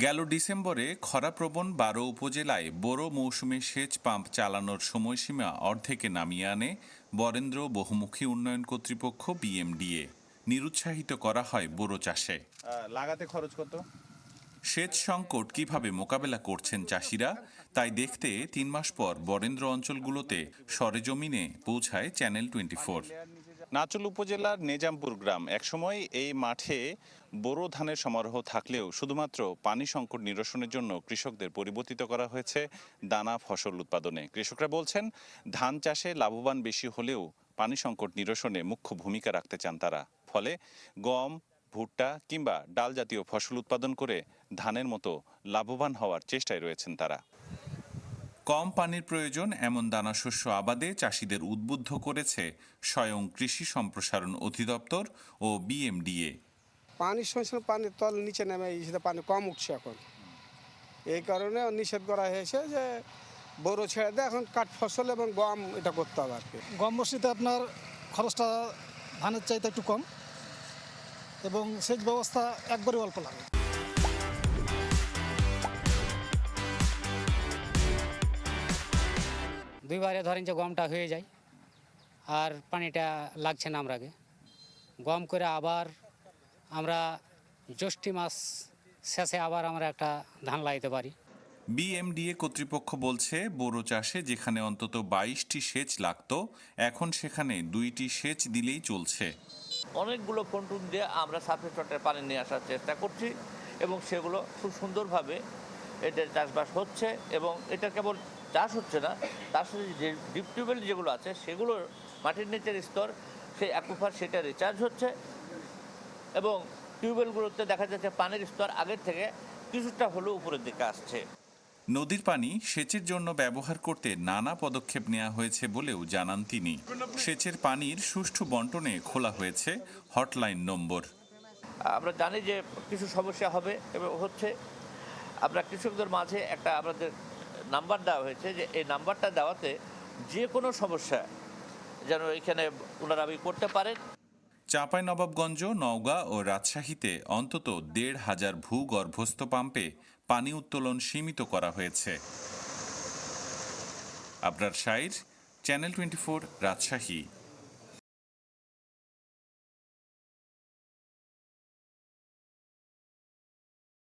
গেল ডিসেম্বরে খরাপ্রবণ বারো উপজেলায় বোরো মৌসুমে সেচ পাম্প চালানোর সময়সীমা অর্ধেকে নামিয়ে আনে বরেন্দ্র বহুমুখী উন্নয়ন কর্তৃপক্ষ বিএমডিএ। নিরুৎসাহিত করা হয় বোরো চাষে। লাগাতে খরচ কত? সেচ সংকট কীভাবে মোকাবেলা করছেন চাষিরা তাই দেখতে তিন মাস পর বরেন্দ্র অঞ্চলগুলোতে সরেজমিনে পৌঁছায় চ্যানেল টোয়েন্টি ফোর নাচল উপজেলার নেজামপুর গ্রাম একসময় এই মাঠে বোরো ধানের সমারোহ থাকলেও শুধুমাত্র পানি সংকট নিরসনের জন্য কৃষকদের পরিবর্তিত করা হয়েছে দানা ফসল উৎপাদনে। কৃষকরা বলছেন, ধান চাষে লাভবান বেশি হলেও পানি সংকট নিরসনে মুখ্য ভূমিকা রাখতে চান তারা। ফলে গম, ভুট্টা কিংবা ডাল জাতীয় ফসল উৎপাদন করে ধানের মতো লাভবান হওয়ার চেষ্টায় রয়েছেন তারা। কম পানির প্রয়োজন এমন দানাশস্য আবাদে চাষিদের উদ্বুদ্ধ করেছে স্বয়ং কৃষি সম্প্রসারণ অধিদপ্তর ও বিএমডিএ। পানির সঙ্গে সঙ্গে পানির তল নিচে নেমে সেটা পানি কম উঠছে এখন। এই কারণে নিষেধ করা হয়েছে যে বড়ো ছেড়ে দেয় এখন কাঠ ফসল এবং গম এটা করতে হবে আর কি। গম মসজিদে আপনার খরচটা ধানের চাইতে একটু কম এবং সেচ ব্যবস্থা একবারে অল্প লাগে। দুইবারে ধরেন যে গমটা হয়ে যায় আর পানিটা লাগছে না আমরাকে। গম করে আবার আমরা জ্যৈষ্ঠী মাস শেষে আবার আমরা একটা ধান লাগাইতে পারি। বিএমডিএ কর্তৃপক্ষ বলছে বোরো চাষে যেখানে অন্তত বাইশটি সেচ লাগতো এখন সেখানে দুইটি সেচ দিলেই চলছে। অনেকগুলো পন্টুন দিয়ে আমরা সাফে চটের পানি নিয়ে আসার চেষ্টা করছি এবং সেগুলো খুব সুন্দরভাবে এটার চাষবাস হচ্ছে এবং এটা কেবল চাষ হচ্ছে না তার সাথে যে ডিপ টিউবওয়েল যেগুলো আছে সেগুলোর মাটির নিচের স্তর সেই অ্যাকুফার সেটা রিচার্জ হচ্ছে এবং টিউবওয়েলগুলোতে দেখা যাচ্ছে পানির স্তর আগের থেকে কিছুটা হলেও উপরের দিকে আসছে। নদীর পানি সেচের জন্য ব্যবহার করতে নানা পদক্ষেপ নেওয়া হয়েছে বলেও জানান তিনি। সেচের পানির সুষ্ঠু বন্টনে খোলা হয়েছে হটলাইন নম্বর। আমরা জানি যে কিছু সমস্যা হবে এবং হচ্ছে আমরা কৃষকদের মাঝে একটা আমাদের নাম্বার দেওয়া হয়েছে যে এই নাম্বারটা দেওয়াতে যে কোনো সমস্যা যেন এখানে পুনরাবি করতে পারেন। চাঁপাইনবাবগঞ্জ, নওগাঁ ও রাজশাহীতে অন্তত দেড় হাজার ভূগর্ভস্থ পাম্পে পানি উত্তোলন সীমিত করা হয়েছে। Abrar Shair, channel twenty Rajshahi.